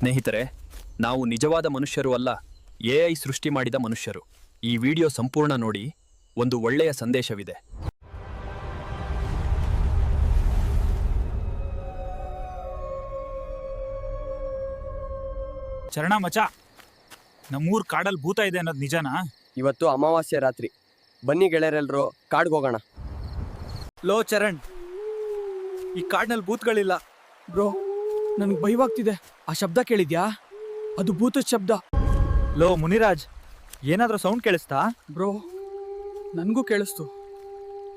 ಸ್ನೇಹಿತರೆ ನಾವು ನಿಜವಾದ ಮನುಷ್ಯರು ಅಲ್ಲ ಎಐ ಸೃಷ್ಟಿ ಮಾಡಿದ ಮನುಷ್ಯರು. ಈ ವಿಡಿಯೋ ಸಂಪೂರ್ಣ ನೋಡಿ ಒಂದು ಒಳ್ಳೆಯ ಸಂದೇಶವಿದೆ. ಚರಣ ಮಚ ನಮ್ಮೂರ್ ಕಾಡಲ್ಲಿ ಭೂತ ಇದೆ ಅನ್ನೋದು ನಿಜನಾ? ಇವತ್ತು ಅಮಾವಾಸ್ಯೆ ರಾತ್ರಿ. ಬನ್ನಿ ಗೆಳೆಯರೆಲ್ಲರೂ ಕಾಡ್ಗೆ ಹೋಗೋಣ. ಲೋ ಚರಣ್ ಈ ಕಾಡ್ನಲ್ಲಿ ಭೂತ್ಗಳಿಲ್ಲ ಬ್ರೋ. ನನಗೆ ಭಯವಾಗ್ತಿದೆ. ಆ ಶಬ್ದ ಕೇಳಿದ್ಯಾ? ಅದು ಭೂತ ಶಬ್ದ. ಲೋ ಮುನಿರಾಜ್ ಏನಾದ್ರೂ ಸೌಂಡ್ ಕೇಳಿಸ್ತಾ? ಬ್ರೋ ನನಗೂ ಕೇಳಿಸ್ತು.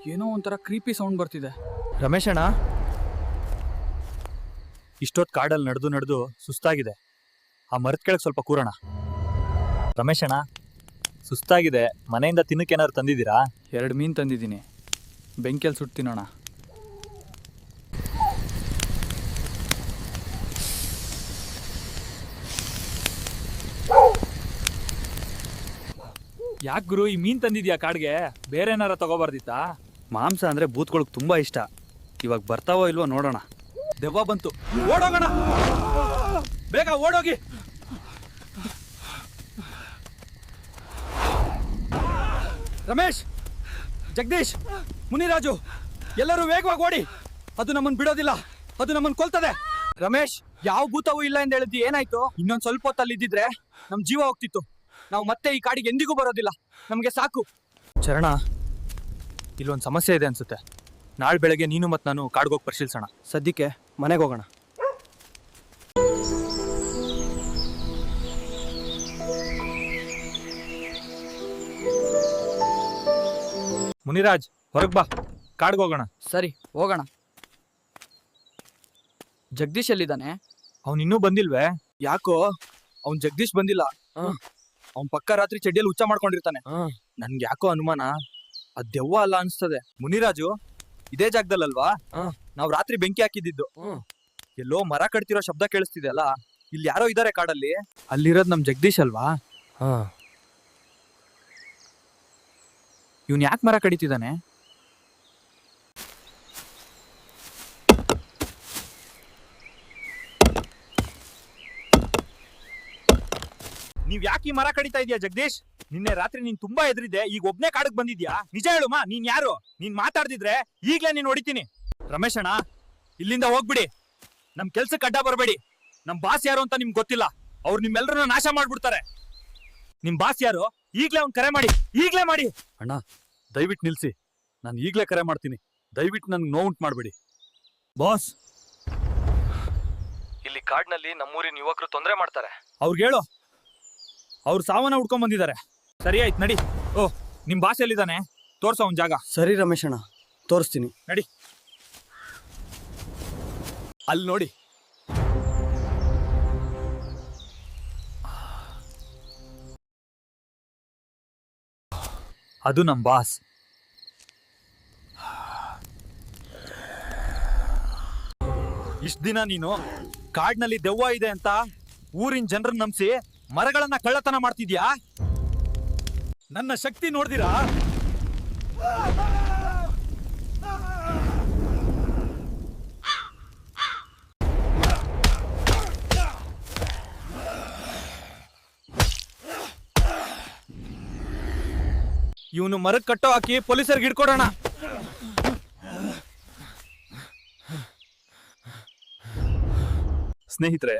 ಏನೋ ಒಂಥರ ಕ್ರೀಪಿ ಸೌಂಡ್ ಬರ್ತಿದೆ. ರಮೇಶಣ್ಣ ಇಷ್ಟೊತ್ತು ಕಾಡಲ್ಲಿ ನಡೆದು ನಡೆದು ಸುಸ್ತಾಗಿದೆ. ಆ ಮರದ ಕೆಳಗೆ ಸ್ವಲ್ಪ ಕೂರೋಣ. ರಮೇಶಣ್ಣ ಸುಸ್ತಾಗಿದೆ. ಮನೆಯಿಂದ ತಿನ್ನಕ್ಕೆ ಏನಾದ್ರು ತಂದಿದ್ದೀರಾ? ಎರಡು ಮೀನು ತಂದಿದ್ದೀನಿ. ಬೆಂಕಿಯಲ್ಲಿ ಸುಟ್ಟು ತಿನ್ನೋಣ. ಯಾಕೆ ಗುರು, ಈ ಮೀನ್ ತಂದಿದ್ಯಾ ಕಾಡ್ಗೆ? ಬೇರೆ ಏನಾರ ತಗೋಬಾರ್ದಿತ್ತಾ? ಮಾಂಸ ಅಂದ್ರೆ ಭೂತಗಳಿಗೆ ತುಂಬಾ ಇಷ್ಟ. ಇವಾಗ ಬರ್ತಾವೋ ಇಲ್ವೋ ನೋಡೋಣ. ದೆವ್ವ ಬಂತು. ಓಡೋಗೋಣ! ಬೇಗ ಓಡೋಗಿ! ರಮೇಶ್! ಜಗದೀಶ್! ಮುನಿರಾಜು! ಎಲ್ಲರೂ ವೇಗವಾಗಿ ಓಡಿ! ಅದು ನಮ್ಮನ್ನು ಬಿಡೋದಿಲ್ಲ. ಅದು ನಮ್ಮನ್ನು ಕೊಲ್ತದೆ. ರಮೇಶ್, ಯಾವ ಭೂತವೂ ಇಲ್ಲ ಅಂತ ಹೇಳಿದ್ದಿ ಏನಾಯ್ತು? ಇನ್ನೊಂದು ಸ್ವಲ್ಪ ಹೊತ್ತಲ್ಲಿ ಇದ್ದಿದ್ರೆ ನಮ್ಮ ಜೀವ ಹೋಗ್ತಿತ್ತು. ನಾವು ಮತ್ತೆ ಈ ಕಾಡಿಗೆ ಎಂದಿಗೂ ಬರೋದಿಲ್ಲ. ನಮಗೆ ಸಾಕು. ಚರಣ ಇಲ್ಲೊಂದು ಸಮಸ್ಯೆ ಇದೆ ಅನ್ಸುತ್ತೆ. ನಾಳೆ ಬೆಳಗ್ಗೆ ನೀನು ಮತ್ತು ನಾನು ಕಾಡ್ಗೋಗಿ ಪರಿಶೀಲಿಸೋಣ. ಸದ್ಯಕ್ಕೆ ಮನೆಗೆ ಹೋಗೋಣ. ಮುನಿರಾಜ್ ಹೊರಗ್ ಬಾ. ಕಾಡ್ಗೆ ಹೋಗೋಣ. ಸರಿ ಹೋಗೋಣ. ಜಗದೀಶ್ ಎಲ್ಲಿದ್ದಾನೆ? ಅವನು ಇನ್ನೂ ಬಂದಿಲ್ವೇ? ಯಾಕೋ? ಅವ್ನ್ ಜಗದೀಶ್ ಬಂದಿಲ್ಲ. ಅವ್ನ್ ಪಕ್ಕ ರಾತ್ರಿ ಚಡ್ಡಿಯಲ್ಲಿ ಹುಚ್ಚ ಮಾಡ್ಕೊಂಡಿರ್ತಾನೆ. ನನ್ಗೆ ಯಾಕೋ ಅನುಮಾನ? ಅದೆವ್ವ ದೆವ್ವ ಅಲ್ಲ ಅನ್ಸ್ತದೆ. ಮುನಿರಾಜು ಇದೇ ಜಾಗದಲ್ಲಲ್ವಾ? ಹಾ. ನಾವ್ ರಾತ್ರಿ ಬೆಂಕಿ ಹಾಕಿದ್ದು ಹ್ಮ್. ಎಲ್ಲೋ ಮರ ಕಡ್ತಿರೋ ಶಬ್ದ ಕೇಳಿಸ್ತಿದೆ ಅಲ್ಲ? ಇಲ್ಲಿ ಯಾರೋ ಇದಾರೆ ಕಾಡಲ್ಲಿ? ಅಲ್ಲಿರೋದ್ ನಮ್ ಜಗದೀಶ್ ಅಲ್ವಾ? ಇವನ್ ಯಾಕೆ ಮರ ಕಡಿತಿದ್ದಾನೆ? ನೀವ್ ಯಾಕೆ ಈ ಮರ ಕಡಿತಾ ಇದೀಯಾ ಜಗದೀಶ್? ನಿನ್ನೆ ರಾತ್ರಿ ನೀನ್ ತುಂಬಾ ಎದ್ರಿದ್ದೆ ಈಗ ಒಬ್ನೇ ಕಾಡಕ್ ಬಂದಿದ್ಯಾ? ನಿಜ ಹೇಳುಮಾ ನೀನ್ ಯಾರು? ನೀನ್ ಮಾತಾಡ್ದಿದ್ರೆ ಈಗ್ಲೇ ನೀನ್ ಹೊಡಿತೀನಿ. ರಮೇಶ್ ಅಣ್ಣ ಇಲ್ಲಿಂದ ಹೋಗ್ಬಿಡಿ. ನಮ್ ಕೆಲ್ಸಕ್ಕೆ ಅಡ್ಡ ಬರಬೇಡಿ. ನಮ್ ಬಾಸ್ ಯಾರು ಅಂತ ನಿಮ್ಗೆ ಗೊತ್ತಿಲ್ಲ. ಅವ್ರು ನಿಮ್ಮೆಲ್ಲರನ್ನ ನಾಶ ಮಾಡ್ಬಿಡ್ತಾರೆ. ನಿಮ್ ಬಾಸ್ ಯಾರು? ಈಗ್ಲೇ ಅವ್ನ್ ಕರೆ ಮಾಡಿ ಈಗ್ಲೇ ಮಾಡಿ. ಅಣ್ಣ ದಯವಿಟ್ಟು ನಿಲ್ಸಿ. ನಾನು ಈಗ್ಲೇ ಕರೆ ಮಾಡ್ತೀನಿ. ದಯವಿಟ್ಟು ನನ್ಗೆ ನೋವುಂಟು ಮಾಡಬೇಡಿ. ಬಾಸ್. ಇಲ್ಲಿ ಕಾಡ್ನಲ್ಲಿ ನಮ್ಮೂರಿನ ಯುವಕರು ತೊಂದರೆ ಮಾಡ್ತಾರೆ. ಅವ್ರಿಗೆ ಹೇಳು. ಅವ್ರು ಸಾವನ್ನ ಹುಡ್ಕೊಂಡ್ ಬಂದಿದ್ದಾರೆ. ಸರಿ ಆಯ್ತು ನಡಿ. ಓ ನಿಮ್ ಭಾಷೆಯಲ್ಲಿದ್ದಾನೆ. ಎಲ್ಲಿದ್ದಾನೆ ತೋರ್ಸೋ ಅವ್ನ್ ಜಾಗ. ಸರಿ ರಮೇಶಣ್ಣ ತೋರಿಸ್ತೀನಿ. ನಡಿ. ಅಲ್ಲಿ ನೋಡಿ. ಅದು ನಮ್ ಬಾಸ್. ಇಷ್ಟ ದಿನ ನೀನು ಕಾಡ್ನಲ್ಲಿ ದೆವ್ವ ಇದೆ ಅಂತ ಊರಿನ ಜನರನ್ನ ನಂಬಿಸಿ ಮರಗಳನ್ನ ಕಳ್ಳತನ ಮಾಡ್ತಿದ್ಯಾ? ನನ್ನ ಶಕ್ತಿ ನೋಡ್ದಿರಾ? ಇವನು ಮರ ಕಟ್ಟೋ ಹಾಕಿ ಪೊಲೀಸರಿಗೆ ಹಿಡ್ಕೊಡೋಣ. ಸ್ನೇಹಿತರೆ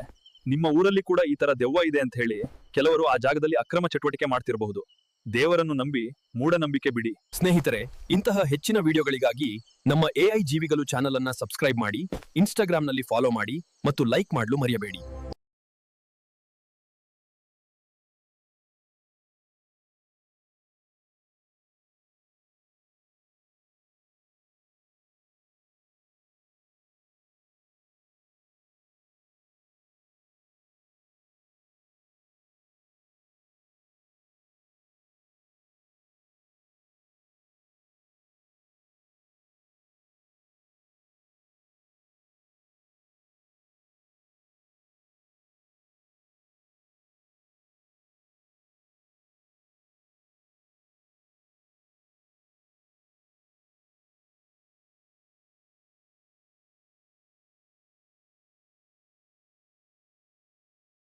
ನಿಮ್ಮ ಊರಲ್ಲಿ ಕೂಡ ಈ ತರ ದೆವ್ವ ಇದೆ ಅಂತ ಹೇಳಿ ಕೆಲವರು ಆ ಜಾಗದಲ್ಲಿ ಅಕ್ರಮ ಚಟುವಟಿಕೆ ಮಾಡ್ತಿರಬಹುದು. ದೇವರನ್ನು ನಂಬಿ ಮೂಢನಂಬಿಕೆ ಬಿಡಿ. ಸ್ನೇಹಿತರೆ, ಇಂತಹ ಹೆಚ್ಚಿನ ವಿಡಿಯೋಗಳಿಗಾಗಿ ನಮ್ಮ ಎಐ ಜೀವಿಗಳು ಚಾನಲ್ ಅನ್ನ ಸಬ್ಸ್ಕ್ರೈಬ್ ಮಾಡಿ ಇನ್ಸ್ಟಾಗ್ರಾಂನಲ್ಲಿ ಫಾಲೋ ಮಾಡಿ ಮತ್ತು ಲೈಕ್ ಮಾಡಲು ಮರೆಯಬೇಡಿ.